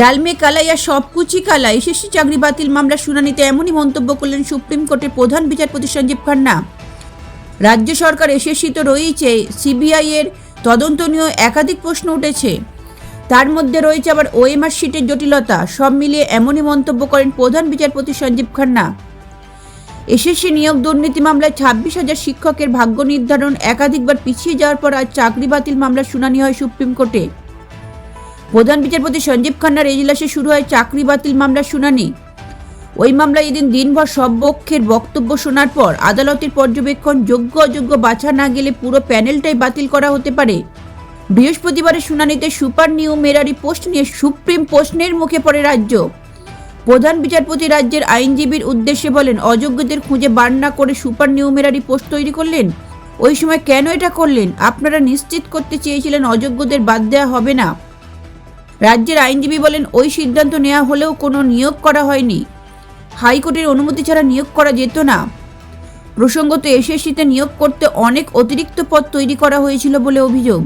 ডালমে কালাইয়া সবকুচি কালা এসএসসি চাকরি বাতিল মামলার শুনানিতে এমনই মন্তব্য করলেন সুপ্রিম কোর্টের প্রধান বিচারপতি সঞ্জীব খান্না। রাজ্য সরকার এসএসসি তো রয়েছে, সিবিআই এর তদন্ত নিয়েও একাধিক প্রশ্ন উঠেছে। তার মধ্যে রয়েছে আবার ওএমআর শিটের জটিলতা, সব মিলিয়ে এমনই মন্তব্য করেন প্রধান বিচারপতি সঞ্জীব খান্না। এসএসসি নিয়োগ দুর্নীতি মামলায় ছাব্বিশ হাজার শিক্ষকের ভাগ্য নির্ধারণ একাধিকবার পিছিয়ে যাওয়ার পর আজ চাকরি বাতিল মামলার শুনানি হয় সুপ্রিম কোর্টে। প্রধান বিচারপতি সঞ্জীব খান্নার এজলাসে শুরু হয় চাকরি বাতিল মামলার শুনানি। ওই মামলায় এদিন দিনভর সব পক্ষের বক্তব্য শোনার পর আদালতের পর্যবেক্ষণ যোগ্য অযোগ্য বাছা না গেলে পুরো প্যানেলটাই বাতিল করা হতে পারে। বৃহস্পতিবারের শুনানিতে সুপার নিউ মেরারি পোস্ট নিয়ে সুপ্রিম প্রশ্নের মুখে পড়ে রাজ্য। প্রধান বিচারপতি রাজ্যের আইনজীবীর উদ্দেশ্যে বলেন, অযোগ্যদের খুঁজে বার না করে সুপার নিউমেরারি পোস্ট তৈরি করলেন? ওই সময় কেন এটা করলেন? আপনারা নিশ্চিত করতে চেয়েছিলেন অযোগ্যদের বাদ দেওয়া হবে না। রাজ্যের আইনজীবী বলেন, ওই সিদ্ধান্ত নেওয়া হলেও কোনো নিয়োগ করা হয়নি। হাইকোর্টের অনুমতি ছাড়া নিয়োগ করা যেত না। প্রসঙ্গত, এসএসসিতে নিয়োগ করতে অনেক অতিরিক্ত পদ তৈরি করা হয়েছিল বলে অভিযোগ।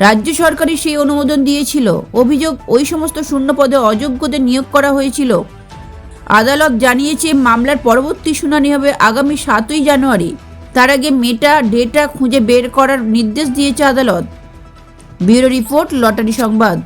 রাজ্য সরকারই সেই অনুমোদন দিয়েছিল। অভিযোগ, ওই সমস্ত শূন্য পদে অযোগ্যদের নিয়োগ করা হয়েছিল। আদালত জানিয়েছে, মামলার পরবর্তী শুনানি হবে আগামী সাতই জানুয়ারি। তার আগে মেটা ডেটা খুঁজে বের করার নির্দেশ দিয়েছে আদালত। ব্যুরো রিপোর্ট, লটারি সংবাদ।